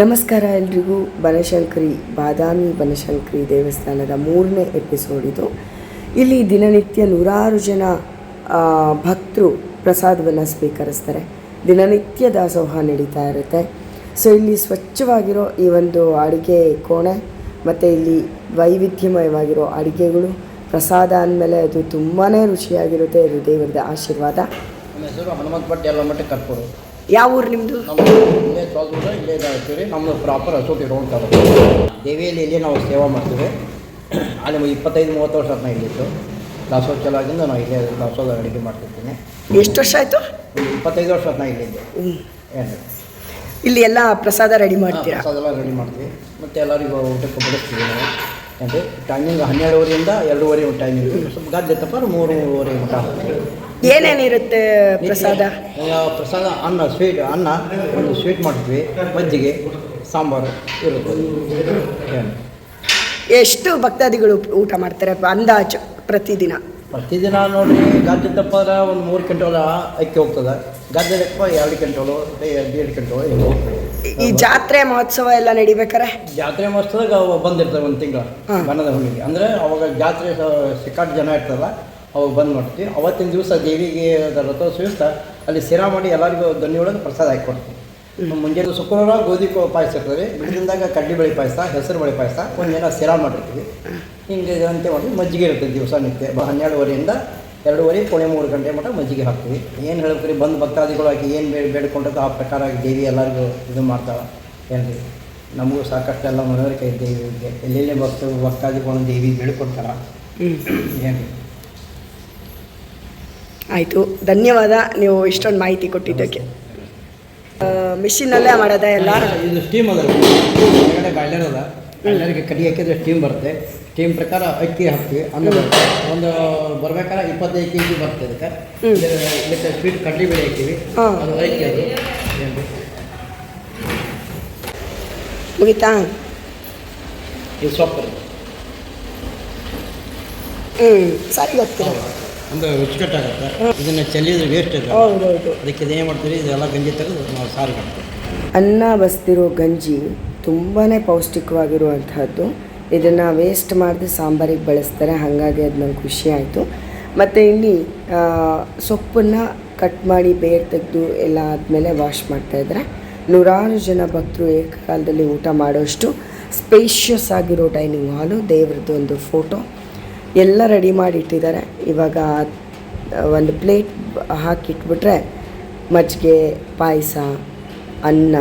ನಮಸ್ಕಾರ ಎಲ್ರಿಗೂ. ಬನಶಂಕರಿ, ಬಾದಾಮಿ ಬನಶಂಕರಿ ದೇವಸ್ಥಾನದ ಮೂರನೇ ಎಪಿಸೋಡ್ ಇದು. ಇಲ್ಲಿ ದಿನನಿತ್ಯ ನೂರಾರು ಜನ ಭಕ್ತರು ಪ್ರಸಾದವನ್ನು ಸ್ವೀಕರಿಸ್ತಾರೆ. ದಿನನಿತ್ಯ ದಾಸೋಹ ನಡೀತಾ ಇರುತ್ತೆ. ಸೊ ಇಲ್ಲಿ ಸ್ವಚ್ಛವಾಗಿರೋ ಈ ಒಂದು ಅಡುಗೆ ಕೋಣೆ, ಮತ್ತು ಇಲ್ಲಿ ವೈವಿಧ್ಯಮಯವಾಗಿರೋ ಅಡುಗೆಗಳು, ಪ್ರಸಾದ ಅಂದಮೇಲೆ ಅದು ತುಂಬಾ ರುಚಿಯಾಗಿರುತ್ತೆ. ಅದು ದೇವರದ ಆಶೀರ್ವಾದ. ಹನುಮಂತ ಭಟ್ ಎಲ್ಲ ಮಟ್ಟಿಗೆ ಕರ್ಪೂರು. ಯಾವ ಊರು ನಿಮ್ಮದು ನಮ್ಮ ಇಲ್ಲೇ ಸ್ವಾದೂರ ಇಲ್ಲೇ ಇದಾಗ್ತೀವಿ ನಮ್ಮದು ಪ್ರಾಪರ್ ಅಸೋಟಿ ರೋಡ್ ತಾಲೂಕು. ದೇವಿಯಲ್ಲಿ ಇಲ್ಲೇ ನಾವು ಸೇವಾ ಮಾಡ್ತೀವಿ. ಅಲ್ಲಿ ಇಪ್ಪತ್ತೈದು ಮೂವತ್ತು ವರ್ಷ ಆತ್ನ ಇಲ್ಲಿತ್ತು ದಾಸೋಹ ಚಲಾಗಿಂದ ನಾವು ಇಲ್ಲೇ ದಾಸೋಹ ಅಡುಗೆ ಮಾಡ್ತಿರ್ತೀನಿ. ಎಷ್ಟು ವರ್ಷ ಆಯಿತು? ಇಪ್ಪತ್ತೈದು ವರ್ಷ ಅದನ್ನ ಇಲ್ಲಿದ್ದೆ. ಏನು ಇಲ್ಲಿ ಎಲ್ಲ ಪ್ರಸಾದ ರೆಡಿ ಮಾಡ್ತೀರಾ? ಎಲ್ಲ ರೆಡಿ ಮಾಡ್ತೀವಿ. ಮತ್ತು ಎಲ್ಲರಿಗೂ ಊಟಕ್ಕೆ ಬಡಿಸ್ತೀವಿ ನಾವು. ಅಂದರೆ ಟೈಮಿಂಗ್ ಹನ್ನೆರಡುವರೆಯಿಂದ ಎರಡೂವರೆ ಟೈಮಿಂಗ್ ಸ್ವಲ್ಪ ಗದ್ದೆ ತಪ್ಪ ಮೂರುವರೆ ಊಟ. ಹಾಕ್ತೀವಿ ಏನೇನಿರುತ್ತೆ ಪ್ರಸಾದ? ಪ್ರಸಾದ ಅನ್ನ ಸ್ವೀಟ್ ಅನ್ನ ಒಂದು ಸ್ವೀಟ್ ಮಾಡ್ತೀವಿ. ಮಜ್ಜಿಗೆ ಸಾಂಬಾರು ಇರುತ್ತೆ. ಎಷ್ಟು ಭಕ್ತಾದಿಗಳು ಊಟ ಮಾಡ್ತಾರೆ ಅಂದಾಜು ಪ್ರತಿದಿನ? ಪ್ರತಿದಿನ ನೋಡಿ ಗದ್ದೆ ತಪ್ಪಾದ್ರೆ ಒಂದು ಮೂರು ಕ್ವಿಂಟಲ್ ಅಕ್ಕಿ ಹೋಗ್ತದೆ. ಗದ್ದೆ ತಪ್ಪ ಎರಡು ಕ್ವಿಂಟಲು ಎರಡು ಕ್ವಿಂಟಲ್ ಹಿಂಗೆ ಹೋಗ್ತದೆ. ಈ ಜಾತ್ರೆ ಮಹೋತ್ಸವ ಎಲ್ಲ ನಡಿಬೇಕಾರೆ? ಜಾತ್ರೆ ಮಹೋತ್ಸವದಾಗ ಬಂದಿರ್ತಾರೆ ಬಂದಿರ್ತವೆ ಒಂದು ತಿಂಗಳು. ಬಣ್ಣದ ಹುಣ್ಣಿಗೆ. ಅಂದರೆ ಅವಾಗ ಜಾತ್ರೆ ಸಿಕ್ಕಾಟ್ ಜನ ಇರ್ತಲ್ಲ ಅವಾಗ ಬಂದು ಮಾಡ್ತೀವಿ ಅವತ್ತಿನ ದಿವಸ ದೇವಿಗೆ ರಥೋತ್ಸವ ದಿವಸ ಅಲ್ಲಿ ಸಿರಾ ಮಾಡಿ ಎಲ್ಲರಿಗೂ ದೊಣ್ಣೆ ಒಳಗೆ ಪ್ರಸಾದ ಹಾಕಿ ಕೊಡ್ತೀವಿ. ಮುಂಜಾನೆ ಶುಕ್ರವಾರ ಗೋಧಿ ಪಾಯಸ ಇರ್ತದೆ. ಬಿಡದಿಂದಾಗ ಕಡ್ಲಿ ಬೇಳೆ ಪಾಯಸ ಹೆಸರು ಬೇಳೆ ಪಾಯಸ ಒಂದಿನ ಸಿರಾ ಮಾಡಿರ್ತೀವಿ. ಹಿಂಗೆ ಅಂತೆ ಮಾಡಿ ಮಜ್ಜಿಗೆ ಇರ್ತದೆ ದಿವಸ ನಿತ್ಯ. ಹನ್ನೆರಡುವರೆಯಿಂದ ಎರಡುವರೆ ಕೊನೆ ಮೂರು ಗಂಟೆ ಮಟ್ಟ ಮಜ್ಜಿಗೆ ಹಾಕ್ತೀವಿ. ಏನು ಹೇಳ್ತೀರಿ ಬಂದು ಭಕ್ತಾದಿಗಳು ಹಾಕಿ ಏನು ಬೇಡ ಬೇಡ್ಕೊಂಡದ್ದು ಆ ಪ್ರಕಾರ ದೇವಿ ಎಲ್ಲರಿಗೂ ಇದು ಮಾಡ್ತಾಳೆ. ಏನು ನಮಗೂ ಸಾಕಷ್ಟು ಎಲ್ಲ ಮನವರಿಕೆ ದೇವಿಗೆ ಎಲ್ಲೆಲ್ಲಿ ಭಕ್ತರು ಭಕ್ತಾದಿಗಳು ದೇವಿ ಬೇಡ್ಕೊಡ್ತಾರೆ? ಏನು ಆಯಿತು. ಧನ್ಯವಾದ. ನೀವು ಇಷ್ಟೊಂದು ಮಾಹಿತಿ ಕೊಟ್ಟಿದ್ದಕ್ಕೆ. ಮಿಷಿನಲ್ಲೇ ಮಾಡೋದ ಎಲ್ಲ? ಇದು ಸ್ಟೀಮ್ ಅದ. ಕೆಳಗಡೆ ಬಾಯ್ಲರ್ ಅದ. ಬಾಯ್ಲರಿಗೆ ಕಡಿ ಹಾಕಿದ್ರೆ ಸ್ಟೀಮ್ ಬರುತ್ತೆ. ಸ್ಟೀಮ್ ಪ್ರಕಾರ ಅಕ್ಕಿ ಹಾಕ್ತೀವಿ ಅನ್ನ ಬರುತ್ತೆ. ಒಂದು ಬರ್ಬೇಕಾದ್ರೆ ಇಪ್ಪತ್ತೈದು ಕೆ ಜಿ ಬರುತ್ತೆ ಅದಕ್ಕೆ ಮತ್ತೆ ಇದಕ್ಕೆ ಸ್ವೀಟ್ ಕಡ್ಲಿ ಬೆಳೆ ಹಾಕ್ತೀವಿ. ಹಾ. ಅದು ಅಕ್ಕಿ ಅದು. ಮುಗಿತಾ? ಇದು ಸೊಪ್ಪು. ಹ್ಞೂ ಸರಿ ಗೊತ್ತಿಲ್ಲ. ಅಂದ್ರೆ ರುಚಿಕಟ್ಟಾಗುತ್ತೆ. ಇದನ್ನ ಚೆಲ್ಲಿದ್ರೆ ವೇಸ್ಟ್ ಇದೆ ಹೌದೌದು ಅದಕ್ಕೆ ಇದೇನು ಮಾಡ್ತೀವಿ ಇದೆಲ್ಲ ಗಂಜಿ ತೆಗೆದು ನಾವು ಸಾರು ಮಾಡ್ತೀವಿ. ಅನ್ನ ಬಸ್ತಿರೋ ಗಂಜಿ ತುಂಬಾ ಪೌಷ್ಟಿಕವಾಗಿರುವಂತಹದ್ದು. ಇದನ್ನು ವೇಸ್ಟ್ ಮಾಡದೆ ಸಾಂಬಾರಿಗೆ ಬಳಸ್ತಾರೆ. ಹಾಗಾಗಿ ಅದು ನಂಗೆ ಖುಷಿ ಆಯಿತು. ಮತ್ತು ಇಲ್ಲಿ ಸೊಪ್ಪನ್ನು ಕಟ್ ಮಾಡಿ ಬೇರೆ ತೆಗೆದು ಎಲ್ಲ ಆದಮೇಲೆ ವಾಶ್ ಮಾಡ್ತಾಯಿದ್ದಾರೆ ನೂರಾರು ಜನ ಭಕ್ತರು ಏಕಕಾಲದಲ್ಲಿ ಊಟ ಮಾಡೋಷ್ಟು ಸ್ಪೇಷಿಯಸ್ ಆಗಿರೋ ಡೈನಿಂಗ್ ಹಾಲು ದೇವ್ರದ್ದು ಒಂದು ಫೋಟೋ ಎಲ್ಲ ರೆಡಿ ಮಾಡಿ ಇಟ್ಟಿದ್ದಾರೆ ಇವಾಗ ಒಂದು ಪ್ಲೇಟ್ ಹಾಕಿಟ್ಬಿಟ್ರೆ ಮಜ್ಜಿಗೆ, ಪಾಯಸ, ಅನ್ನ,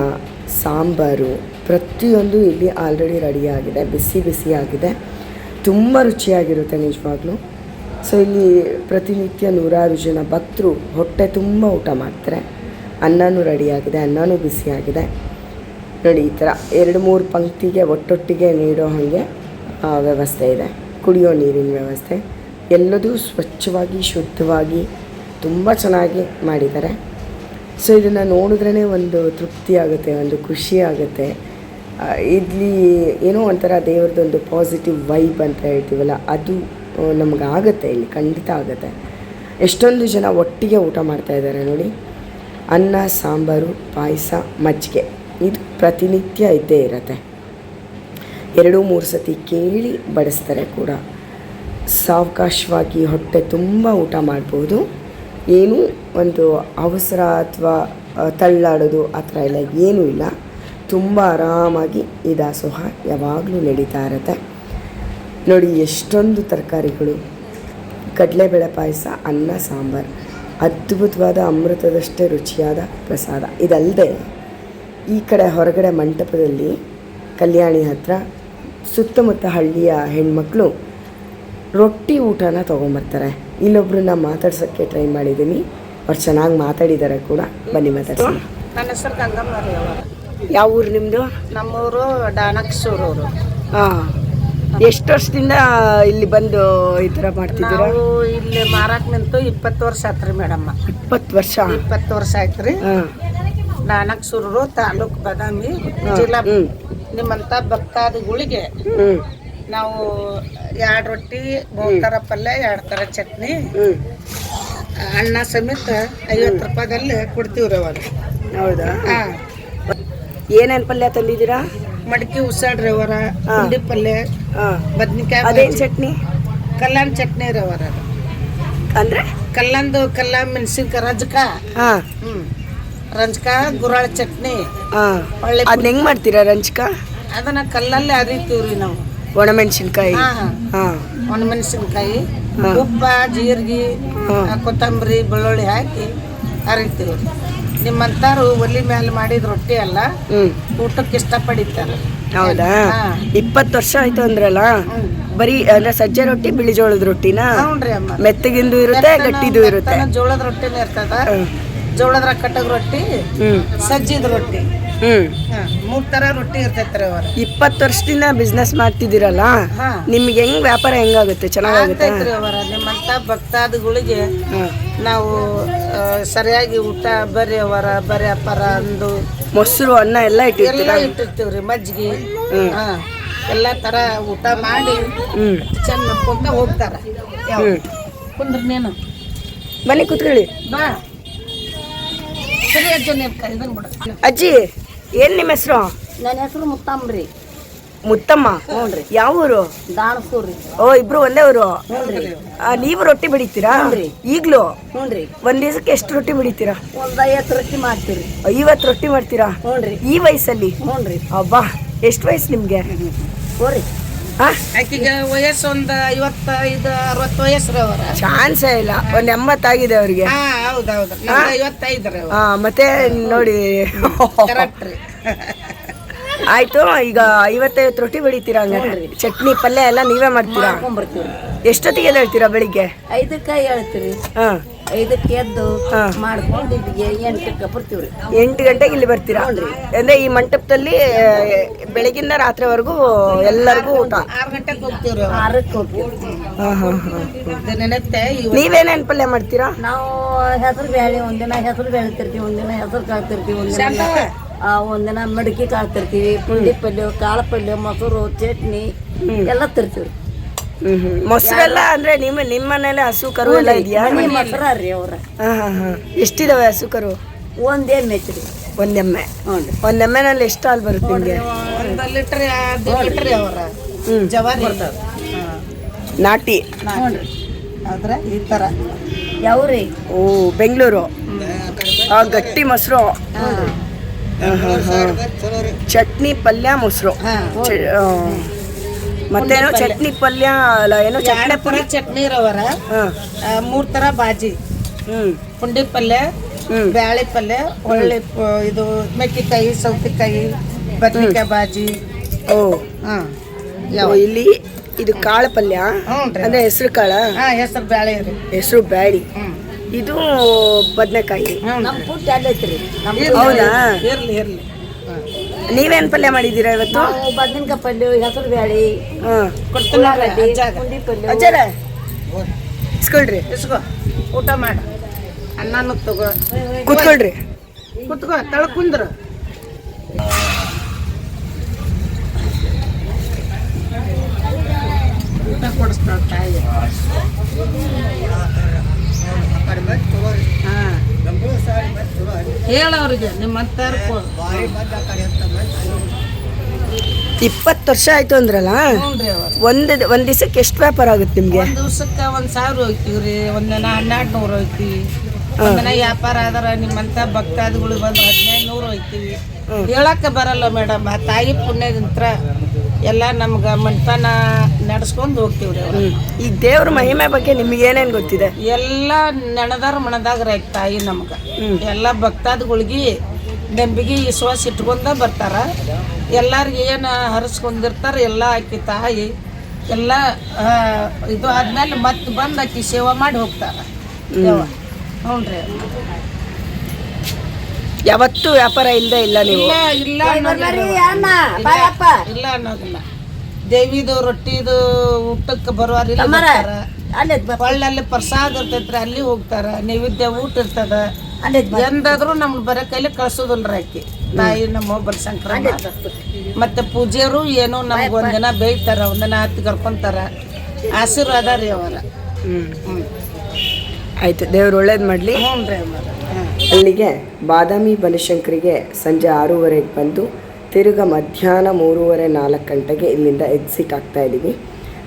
ಸಾಂಬಾರು ಪ್ರತಿಯೊಂದು ಇಲ್ಲಿ ಆಲ್ರೆಡಿ ರೆಡಿಯಾಗಿದೆ ಬಿಸಿ ಬಿಸಿ ಆಗಿದೆ. ತುಂಬ ರುಚಿಯಾಗಿರುತ್ತೆ ನಿಜವಾಗ್ಲೂ. ಸೊ ಇಲ್ಲಿ ಪ್ರತಿನಿತ್ಯ ನೂರಾರು ಜನ ಭಕ್ತರು ಹೊಟ್ಟೆ ತುಂಬ ಊಟ ಮಾಡ್ತಾರೆ. ಅನ್ನನೂ ರೆಡಿಯಾಗಿದೆ ಅನ್ನನೂ ಬಿಸಿಯಾಗಿದೆ ನೋಡಿ, ಈ ಥರ ಎರಡು ಮೂರು ಪಂಕ್ತಿಗೆ ಒಟ್ಟೊಟ್ಟಿಗೆ ನೀಡೋ ಹಾಗೆ ವ್ಯವಸ್ಥೆ ಇದೆ. ಕುಡಿಯೋ ನೀರಿನ ವ್ಯವಸ್ಥೆ ಎಲ್ಲದೂ ಸ್ವಚ್ಛವಾಗಿ, ಶುದ್ಧವಾಗಿ ತುಂಬ ಚೆನ್ನಾಗಿ ಮಾಡಿದ್ದಾರೆ. ಸೊ ಇದನ್ನು ನೋಡಿದ್ರೇ ಒಂದು ತೃಪ್ತಿ ಆಗುತ್ತೆ, ಒಂದು ಖುಷಿ ಆಗುತ್ತೆ. ಇಲ್ಲಿ ಏನೋ ಒಂಥರ ದೇವ್ರದ್ದೊಂದು ಪಾಸಿಟಿವ್ ವೈಬ್ ಅಂತ ಹೇಳ್ತೀವಲ್ಲ, ಅದು ನಮ್ಗೆ ಆಗುತ್ತೆ ಇಲ್ಲಿ ಖಂಡಿತ ಆಗುತ್ತೆ. ಎಷ್ಟೊಂದು ಜನ ಒಟ್ಟಿಗೆ ಊಟ ಮಾಡ್ತಾ ಇದ್ದಾರೆ ನೋಡಿ. ಅನ್ನ, ಸಾಂಬಾರು, ಪಾಯಸ, ಮಜ್ಜಿಗೆ. ಇದು ಪ್ರತಿನಿತ್ಯ ಇದ್ದೇ ಇರುತ್ತೆ. ಎರಡು, ಮೂರು ಸತಿ ಕೇಳಿ ಬಡಿಸ್ತಾರೆ ಕೂಡ. ಸಾವಕಾಶವಾಗಿ ಹೊಟ್ಟೆ ತುಂಬ ಊಟ ಮಾಡ್ಬೋದು. ಏನೂ ಒಂದು ಅವಸರ ಅಥವಾ ತಳ್ಳಾಡೋದು ಆ ಥರ ಎಲ್ಲ ಏನೂ ಇಲ್ಲ. ತುಂಬ ಆರಾಮಾಗಿ ಈ ದಾಸೋಹ ಯಾವಾಗಲೂ ನಡೀತಾ ಇರುತ್ತೆ. ನೋಡಿ, ಎಷ್ಟೊಂದು ತರಕಾರಿಗಳು. ಕಡಲೆಬೇಳೆ ಪಾಯಸ, ಅನ್ನ, ಸಾಂಬಾರು. ಅದ್ಭುತವಾದ ಅಮೃತದಷ್ಟೇ ರುಚಿಯಾದ ಪ್ರಸಾದ. ಇದಲ್ಲದೆ ಈ ಕಡೆ ಹೊರಗಡೆ ಮಂಟಪದಲ್ಲಿ ಕಲ್ಯಾಣಿ ಹತ್ರ ಸುತ್ತಮುತ್ತ ಹಳ್ಳಿಯ ಹೆಣ್ಮಕ್ಳು ರೊಟ್ಟಿ ಊಟನ ತೊಗೊಂಬರ್ತಾರೆ. ಇಲ್ಲೊಬ್ರನ್ನ ಮಾತಾಡ್ಸೋಕ್ಕೆ ಟ್ರೈ ಮಾಡಿದ್ದೀನಿ. ಅವ್ರು ಚೆನ್ನಾಗಿ ಮಾತಾಡಿದ್ದಾರೆ ಕೂಡ. ಬನ್ನಿ ಮಾತಾಡ್ಸಿ ನನ್ನ ಹೆಸರು ಗಂಗಮ್ಮರಿ ಅವರು ಯಾವ ಊರು ನಿಮ್ಮದು ನಮ್ಮೂರು ಅವರು ಹಾಂ. ಎಷ್ಟು ವರ್ಷದಿಂದ ಇಲ್ಲಿ ಬಂದು ಈ ಥರ ಮಾಡ್ತಿದ್ದೀರಾ? ನಾವು ಇಲ್ಲಿ ಮಾರಾಟ ನಿಂತು ಇಪ್ಪತ್ತು ವರ್ಷ ಆತ್ರಿ ಮೇಡಮ್ಮ ಇಪ್ಪತ್ತು ವರ್ಷ? ಇಪ್ಪತ್ತು ವರ್ಷ ಆಯ್ತ್ರಿ. ರೀ ಡಾನಕ್ಸೂರು ತಾಲೂಕ್ ಬಾದಾಮಿ ಜಿಲ್ಲಾ. ನಿಮ್ಮಂತ ಭಕ್ತಾದಿಗಳಿಗೆ ಹ್ಞೂ ನಾವು ಎರಡು ರೊಟ್ಟಿ ಮೂರು ಥರ ಪಲ್ಯ ಎರಡು ಥರ ಚಟ್ನಿ ಹ್ಞೂ ಅನ್ನ ಸಮೇತ ಐವತ್ತು ರೂಪಾಯಿದಲ್ಲಿ ಕೊಡ್ತೀವ್ರಿ ಅವರು ಹೌದಾ? ಏನೇನ್ ಪಲ್ಯ ತಂದಿದ್ದೀರಾ? ಮಡಕಿ ಉಸಾಡ್ರಿ ಅವರ ಉಂಡಿ ಪುಂಡಿ ಪಲ್ಯ ಬದ್ನಿಕಾಯಿ ಅದೇನ್ ಚಟ್ನಿ? ಕಲ್ಲಾನ್ ಚಟ್ನಿ ರೀ ಅವರ ಅಂದ್ರೆ? ಕಲ್ಲಂದು ಕಲ್ಲ ಮೆಣಸಿನ್ಕಾಯಿ ರಜಕ. ಹಾಂ. ಹ್ಮ್. ರಂಜಕ ಗುರಾಳ ಚಟ್ನಿ ಹಾಂ. ಒಳ್ಳೆ ಅದನ್ನ ಹೆಂಗ್ ಮಾಡ್ತೀರಾ ರಂಜಕ? ಅದನ್ನ ಕಲ್ಲಲ್ಲೇ ಅರಿತೀವ್ರಿ ನಾವು. ಒಣಮೆಣಸಿನ್ಕಾಯಿ. ಹಾ ಹಾ. ಹಾ. ಒಣಮೆಣಸಿನ್ಕಾಯಿ ಹಾ. ಉಪ್ಪ ಜೀರಿಗೆ ಹಾ. ಕೊತ್ತಂಬರಿ ಬೆಳ್ಳುಳ್ಳಿ ಹಾಕಿ ಅರಿತೀವಿ ನಿಮ್ಮಂತಾರು ಒಲಿ ಮೇಲೆ ಮಾಡಿದ ರೊಟ್ಟಿ ಅಲ್ಲ ಹ್ಞೂ ಊಟಕ್ಕೆ ಇಷ್ಟಪಡಿತಾರೆ. ಹೌದಾ? ಹಾ. ಇಪ್ಪತ್ತು ವರ್ಷ ಆಯ್ತು ಅಂದ್ರಲ್ಲ? ಹ್ಮ್. ಬರೀ ಅಂದ್ರೆ ಸಜ್ಜೆ ರೊಟ್ಟಿ ಬಿಳಿ ಜೋಳದ ರೊಟ್ಟಿನ? ರೀ ಅಮ್ಮ. ಮೆತ್ತಗಿಂದು ಇರುತ್ತೆ ಗಟ್ಟಿದು ಇರುತ್ತೆ. ಜೋಳದ ರೊಟ್ಟಿನ ಇರ್ತದ. ಹ್ಮ್. ಜೋಳದ ಕಟ್ಟಗ ರೊಟ್ಟಿ ಸಜ್ಜಿದ ರೊಟ್ಟಿ. ಮೂರ್ ತರ ರೊಟ್ಟಿ ಇರ್ತೈತ್ರಿ ಅವರ. ಇಪ್ಪತ್ತು ವರ್ಷದಿಂದ ಬಿಸ್ನೆಸ್ ಮಾಡ್ತಿದ್ದೀರಲ್ಲ? ನಿಮ್ಗೆ ಹೆಂಗ್ ವ್ಯಾಪಾರ ಹೆಂಗಾಗುತ್ತೆ? ಚೆನ್ನಾಗುತ್ತೆ ಅವರ ನಿಮ್ಮಂತ ಭಕ್ತಾದಿಗಳಿಗೆ ನಾವು ಸರಿಯಾಗಿ ಊಟ ಬರ್ರಿ ಅವರ ಬರ್ರಿ ಅಪ್ಪರ ಅಂದು. ಮೊಸರು ಅನ್ನ ಎಲ್ಲ ಎಲ್ಲ ಇಟ್ಟಿರ್ತೀವಿ ಇಟ್ಟಿರ್ತೀವ್ರಿ ಮಜ್ಜಿಗೆ. ಎಲ್ಲ ತರ ಊಟ ಮಾಡಿ ಚೆನ್ನ ಹೋಗ್ತಾರ ಕುಂದ್ರನೇನು? ಬನ್ನಿ ಕೂತ್ಕೊಳ್ಳಿ. ಬಾ. ಅಜ್ಜ ಏನ್ ನಿಮ್ಮ ಹೆಸರು? ನನ್ನ ಹೆಸರು ಮುತ್ತಂಬ್ರಿ. ಮುತ್ತಮ್ಮ? ಹ್ಞೂನ್ರಿ ಯಾವ ಊರು? ದಾಣಸೂರ್ರಿ ಓ ಇಬ್ರು ಒಂದೇ ಊರು? ಹ್ಞೂನ್ರಿ ನೀವು ರೊಟ್ಟಿ ಬಿಡಿತೀರಾ? ಹ್ಞೂನ್ರಿ. ಈಗ್ಲೂ? ಹ್ಞೂನ್ರಿ ಒಂದ್ ದಿವಸಕ್ಕೆ ಎಷ್ಟು ರೊಟ್ಟಿ ಬಿಡಿತೀರಾ? ಒಂದ್ ಐವತ್ತು ರೊಟ್ಟಿ ಮಾಡ್ತೀರಿ ಐವತ್ತು ರೊಟ್ಟಿ ಮಾಡ್ತೀರಾ? ಹ್ಞೂನ್ರಿ ಈ ವಯಸ್ಸಲ್ಲಿ? ಹ್ಞೂನ್ರಿ ಅಬ್ಬಾ ಎಷ್ಟು ವಯಸ್ಸು ನಿಮ್ಗೆ? ಹೋರಿ ಆಕಿಗೆ ವಯಸ್ಸು ಒಂದ್ ಐವತ್ತೈದು ಅರವತ್ತು ವಯಸ್ಸು ಅವರ ಚಾನ್ಸೇ ಇಲ್ಲ ಒಂದ್ ಎಂಬತ್ತಾಗಿದೆ ಅವ್ರಿಗೆ. ಹಾ ಹೌದೌದು. ನಮ್ದು ಐವತ್ತೈದು ರೀ ಹಾ ಮತ್ತೆ ನೋಡಿ. ಕರೆಕ್ಟ್ ರೀ. ಆಯ್ತು ಈಗ ಐವತ್ತೈವತ್ತು ರೊಟ್ಟಿ ಬೆಳಿತೀರಾ ಹಂಗಾರೆ ಚಟ್ನಿ ಪಲ್ಯ ಎಲ್ಲ ನೀವೇ ಮಾಡ್ತೀರಾ? ಮಾಡ್ಕೊಂಬರ್ತೀವಿ ಎಷ್ಟೊತ್ತಿಗೆ ಎದ್ದೇಳ್ತೀರಾ ಬೆಳಿಗ್ಗೆ? ಐದಕ್ಕೆ ಹೇಳ್ತೀರಿ ಹಾಂ. ಐದಕ್ಕೆ ಎದ್ದು ಹಾ. ಮಾಡ್ಕೊಂಡು ಇಲ್ಲಿಗೆ ಎಂಟಕ್ಕೆ ಬರ್ತೀವ್ರಿ. ಎಂಟು ಗಂಟೆಗೆ ಇಲ್ಲಿ ಬರ್ತೀರಾ? ಅಂದ್ರೆ ಈ ಮಂಟಪದಲ್ಲಿ ಆ, ಬೆಳಗಿಂದ ರಾತ್ರಿವರೆಗೂ ಎಲ್ಲರಿಗೂ ಊಟ? ಆರು ಗಂಟೆಗೆ ಹೋಗ್ತೀವ್ರಿ. ಆರಕ್ಕೆ ಹೋಗ್ತೀವಿ ಹಾ ಹಾ ಹಾ ಇದು ನೆನತ್ತೆ ಇವ್ ನೀವೇನೇನ್ ಪಲ್ಯ ಮಾಡ್ತೀರಾ? ನಾವು ಹೆಸರು ಬೇಳೆ ಒಂದಿನ ಹೆಸರು ಬೆಳಿತಿರ್ತೀವಿ ಒಂದಿನ ಹೆಸರು ಕಾಯ್ತಿರ್ತೀವಿ ಒಂದಿನ ಒಂದಿನ ಮಡಿಕೆ ಕಾಳು ತರ್ತೀವಿ ಪುಂಡಿ ಪಲ್ಯ ಕಾಳು ಪಲ್ಯ ಮೊಸರು ಚಟ್ನಿ ಎಲ್ಲ ಹ್ಮ್ ಮೊಸರೆಲ್ಲ ಅಂದ್ರೆ ನಿಮ್ಮ ನಿಮ್ಮ ಮನೇಲಿ ಹಸು ಕರು ಎಲ್ಲ ಇದೆಯಾ? ಮೊಸರ ರೀ ಅವ್ರ. ಹಾ ಹಾ ಹಾ. ಎಷ್ಟಿದಾವೆ ಹಸು ಕರು? ಒಂದೇ ಮೆಚ್ಚ್ರಿ ಒಂದ್ ಎಮ್ಮೆ. ಹ್ಞೂ ರೀ. ಒಂದ್ ಎಮ್ಮೆನಲ್ಲಿ ಎಷ್ಟು ಹಾಲು ಬರುತ್ತೆ ನಿಮಗೆ? ಒಂದು ಲೀಟ್ರ್ ಲೀಟ್ರ್ ಅವರ. ಜವಾರಿ. ಜವಾರಿ ನಾಟಿ. ಆದ್ರೆ ಈ ತರ. ಯಾವ್ರಿ? ಓ ಬೆಂಗಳೂರು. ಆ ಗಟ್ಟಿ ಮೊಸರು. ಚಟ್ನಿ ಪಲ್ಯ ಮೊಸರು. ಮತ್ತೇನೋ ಚಟ್ನಿ ಪಲ್ಯ ಅಲ್ಲ ಏನೋ ಚಟ್ನಿ ಪುರಿ ಚಟ್ನಿ ರವರ ಮೂರು ತರ ಬಾಜಿ. ಹ್ಮ್. ಪುಂಡಿ ಪಲ್ಯ ಬ್ಯಾಳಿ ಪಲ್ಯ ಒಳ್ಳೆ ಇದು ಮೆಕ್ಕಿಕಾಯಿ ಸೌತೆಕಾಯಿ ಬದನೆಕಾಯಿ ಬಾಜಿ. ಓ. ಹಾ. ಓ, ಇಲ್ಲಿ ಇದು ಕಾಳು ಪಲ್ಯ ಅಂದ್ರೆ ಹೆಸರು ಕಾಳ? ಹಾ ಹೆಸರು ಬ್ಯಾಳೆ ಹೆಸರು ಬ್ಯಾಳಿ. ಇದು ಬದನೆಕಾಯಿ. ಹೌದಾ? ಇರ್ಲಿ ಇರ್ಲಿ. ನೀವೇನ್ ಪಲ್ಯ ಮಾಡಿದ್ದೀರಾ ಇವತ್ತು? ಬದನೆಕಾಯಿ ಪಲ್ಯ ಹೆಸರು ಬೇಳೆ ಅಜ್ಜಾಗ. ಪಲ್ಯ. ಅಜ್ಜಾರ? ಇಸ್ಕೊಳ್ರಿ. ಇಸ್ಕೋ. ಊಟ ಮಾಡ. ಅನ್ನನೂ ತಗೋ. ಕುತ್ಕೊಳ್ರಿ. ಕುತ್ಕೋ ತಳ ಕುಂದ್ರ. ಊಟ ಕೊಡಿಸ್ತಾಳ ತಾಯಿ. ಹೇಳವ್ರಿಗೆ ನಿಮ್ಮಂತಾರ ಇಪ್ಪತ್ತು ವರ್ಷ ಆಯ್ತು ಅಂದ್ರಲ್ಲ? ಒಂದು ಒಂದು ಒಂದ್ ಒಂದ್ ದಿವಸಕ್ಕೆ ಎಷ್ಟು ವ್ಯಾಪಾರ ಆಗುತ್ತೆ ನಿಮ್ಗೆ? ಒಂದು ದಿವಸಕ್ಕೆ ಒಂದ್ ಸಾವಿರ ಹೋಗ್ತೀವಿ ರೀ ಒಂದಿನ ಹನ್ನೆರಡು ನೂರು ಹೋಗ್ತೀವಿ. ಒಂದಿನ ವ್ಯಾಪಾರ ಆದ್ರ ನಿಮ್ಮಂತ ಭಕ್ತಾದಿಗಳು ಬಂದು ಹದಿನೈದು ನೂರು ಹೋಗ್ತೀವಿ ಹೇಳಕ್ಕೆ ಬರಲ್ಲ ಮೇಡಮ್ ಆ ತಾಯಿ ಪುಣ್ಯದಿಂತ್ರ ಎಲ್ಲ ನಮ್ಗೆ ಮಂಟನ ನಡ್ಸ್ಕೊಂಡು ಹೋಗ್ತೀವಿ ರೀ. ಈ ದೇವ್ರ ಮಹಿಮೆ ಬಗ್ಗೆ ನಿಮ್ಗೆ ಏನೇನ್ ಗೊತ್ತಿದೆ? ಎಲ್ಲ ನೆಣದಾರ ಮಣದಾಗ ರೈತ ತಾಯಿ ನಮ್ಗೆ. ಎಲ್ಲ ಭಕ್ತಾದಿಗಳಿಗೆ ನಂಬಿಗೆ ವಿಶ್ವಾಸ ಇಟ್ಕೊಂಡ ಬರ್ತಾರ. ಎಲ್ಲರಿಗೆ ಏನು ಹರಿಸ್ಕೊಂಡಿರ್ತಾರೆ ಎಲ್ಲ ಆಕಿ ತಾಯಿ ಎಲ್ಲ ಇದು ಆದ್ಮೇಲೆ ಮತ್ತೆ ಬಂದು ಆಕಿ ಸೇವಾ ಮಾಡಿ ಹೋಗ್ತಾರ. ಹ್ಞೂ ರೀ ಯಾವತ್ತೂ ವ್ಯಾಪಾರ ಇಲ್ಲದೆ ಇಲ್ಲ ನೀವು. ಇಲ್ಲ ಇಲ್ಲ ಅನ್ನೋದಿಲ್ಲ. ಇಲ್ಲ ಅನ್ನೋದಿಲ್ಲ. ದೇವಿದು ರೊಟ್ಟಿದು ಊಟಕ್ಕೆ ಬರೋರಿಲ್ಲ ಅಲ್ಲಿ ಹೊಳ್ಳಲ್ಲಿ ಪ್ರಸಾದ ಇರ್ತೈತ್ರಿ ಅಲ್ಲಿ ಹೋಗ್ತಾರ. ನೈವೇದ್ಯ ಊಟ ಇರ್ತದ. ಅಲ್ಲೇ ಎಂದಾದ್ರೂ ನಮ್ಗೆ ಬರೋ ಕೈಲಿ ಕಳ್ಸೋದಿಲ್ರಿ ಆಕಿ. ತಾಯಿ ನಮ್ಮ ಒಬ್ಬರ ಸಂಕ್ರಮ ಮತ್ತೆ ಪೂಜೆಯರು ಏನೋ ನಮ್ಗೆ ಒಂದಿನ ಬೇಯ್ತಾರ ಒಂದಿನ ಹತ್ತಿ ಕರ್ಕೊಂತಾರ. ಆಶೀರ್ವಾದ ರೀ ಅವರ. ಹ್ಮ್. ಹ್ಞೂ ಆಯ್ತು ದೇವ್ರು ಒಳ್ಳೇದು ಮಾಡಲಿ. ಹ್ಞೂ ರೀ ಅಮ್ಮರ. ಅಲ್ಲಿಗೆ ಬಾದಾಮಿ ಬನಶಂಕರಿಗೆ ಸಂಜೆ ಆರೂವರೆಗೆ ಬಂದು ತಿರುಗ ಮಧ್ಯಾಹ್ನ ಮೂರುವರೆ ನಾಲ್ಕು ಗಂಟೆಗೆ ಇಲ್ಲಿಂದ ಎಕ್ಸಿಟ್ ಆಗ್ತಾ ಇದ್ದೀವಿ.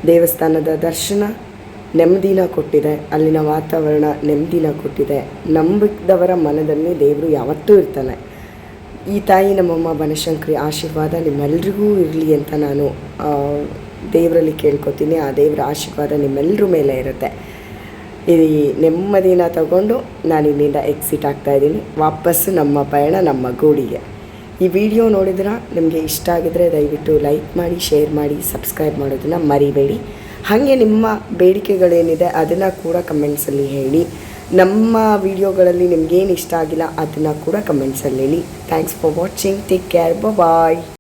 ದೇವಸ್ಥಾನದ ದರ್ಶನ ನೆಮ್ಮದಿನ ಕೊಟ್ಟಿದೆ. ಅಲ್ಲಿನ ವಾತಾವರಣ ನೆಮ್ಮದಿನ ಕೊಟ್ಟಿದೆ. ನಂಬಿದವರ ಮನದಲ್ಲಿ ದೇವರು ಯಾವತ್ತೂ ಇರ್ತಾನೆ. ಈ ತಾಯಿ ನಮ್ಮಮ್ಮ ಬನಶಂಕರಿ ಆಶೀರ್ವಾದ ನಿಮ್ಮೆಲ್ರಿಗೂ ಇರಲಿ ಅಂತ ನಾನು ದೇವರಲ್ಲಿ ಕೇಳ್ಕೊತೀನಿ. ಆ ದೇವರ ಆಶೀರ್ವಾದ ನಿಮ್ಮೆಲ್ಲರ ಮೇಲೆ ಇರುತ್ತೆ. ಈ ನೆಮ್ಮದಿನ ತಗೊಂಡು ನಾನು ಇಲ್ಲಿಂದ ಎಕ್ಸಿಟ್ ಆಗ್ತಾ ಇದ್ದೀನಿ. ವಾಪಸ್ಸು ನಮ್ಮ ಪಯಣ ನಮ್ಮ ಗೂಡಿಗೆ. ಈ ವಿಡಿಯೋ ನೋಡಿದ್ರೆ ನಿಮಗೆ ಇಷ್ಟ ಆಗಿದ್ರೆ ದಯವಿಟ್ಟು ಲೈಕ್ ಮಾಡಿ ಶೇರ್ ಮಾಡಿ ಸಬ್ಸ್ಕ್ರೈಬ್ ಮಾಡೋದನ್ನು ಮರಿಬೇಡಿ. ಹಾಗೆ ನಿಮ್ಮ ಬೇಡಿಕೆಗಳೇನಿದೆ ಅದನ್ನು ಕೂಡ ಕಮೆಂಟ್ಸಲ್ಲಿ ಹೇಳಿ. ನಮ್ಮ ವಿಡಿಯೋಗಳಲ್ಲಿ ನಿಮಗೇನು ಇಷ್ಟ ಆಗಿಲ್ಲ ಅದನ್ನು ಕೂಡ ಕಮೆಂಟ್ಸಲ್ಲಿ ಹೇಳಿ. Thanks for watching take care bye